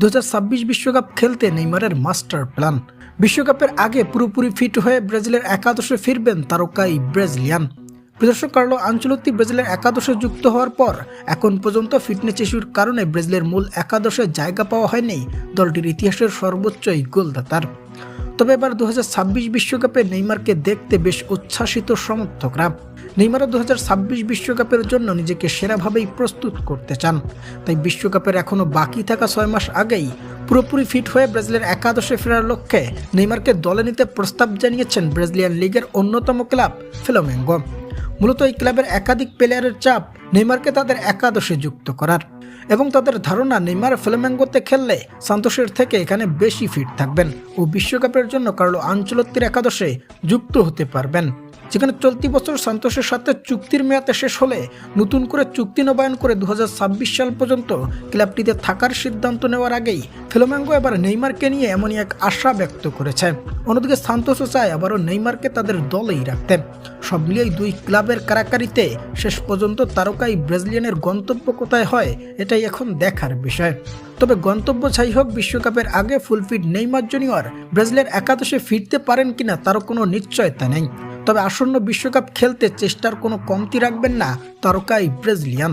দু বিশ্বকাপ খেলতে নেইমারের মাস্টার প্ল্যান। বিশ্বকাপের আগে পুরোপুরি ফিট হয়ে ব্রাজিলের একাদশে ফিরবেন তারকাই ব্রাজিলিয়ান। প্রদর্শক কার্লো আঞ্চলতি ব্রাজিলের একাদশে যুক্ত হওয়ার পর এখন পর্যন্ত ফিটনেস ইস্যুর কারণে ব্রাজিলের মূল একাদশে জায়গা পাওয়া হয়নি দলটির ইতিহাসের সর্বোচ্চ এই গোলদাতার। তবে এবার দু বিশ্বকাপে নেইমারকে দেখতে বেশ উচ্ছ্বাসিত সমর্থকরা। নেইমারও দু বিশ্বকাপের জন্য নিজেকে সেরাভাবেই প্রস্তুত করতে চান। তাই বিশ্বকাপের এখনও বাকি থাকা ছয় মাস আগেই পুরোপুরি ফিট হয়ে ব্রাজিলের একাদশে ফেরার লক্ষ্যে নেইমারকে দলে নিতে প্রস্তাব জানিয়েছেন ব্রাজিলিয়ান লিগের অন্যতম ক্লাব ফিলোমেঙ্গো। মূলত এই ক্লাবের একাধিক প্লেয়ারের চাপ নেইমারকে তাদের একাদশে যুক্ত করার। এবং তাদের ধারণা, নেইমার ফিলোমেঙ্গোতে খেললে সান্তোসের থেকে এখানে বেশি ফিট থাকবেন ও বিশ্বকাপের জন্য কার্লো আঞ্চলত্তির একাদশে যুক্ত হতে পারবেন। যেখানে চলতি বছর সান্তোসের সাথে চুক্তির মেয়াদে শেষ হলে নতুন করে চুক্তি নবায়ন করে দু হাজার ছাব্বিশ সাল পর্যন্ত ক্লাবটিতে থাকার সিদ্ধান্ত নেওয়ার আগেই ফিলোমেঙ্গো এবার নেইমারকে নিয়ে এমনই এক আশা ব্যক্ত করেছে। অন্যদিকে সান্তোসও চায় আবারও নেইমারকে তাদের দলেই রাখতে। সব মিলিয়ে দুই ক্লাবের কারাকারিতে শেষ পর্যন্ত তারকাই ব্রাজিলিয়ানের গন্তব্য কোথায় হয়, এটাই এখন দেখার বিষয়। তবে গন্তব্য যাই হোক বিশ্বকাপের আগে ফুলফিট নেইমার জুনিয়র ব্রাজিলের একাদশে ফিরতে পারেন কিনা তারও কোনো নিশ্চয়তা নেই। তবে আসন্ন বিশ্বকাপ খেলতে চেষ্টার কোনো কমতি রাখবেন না তারকাই ব্রাজিলিয়ান।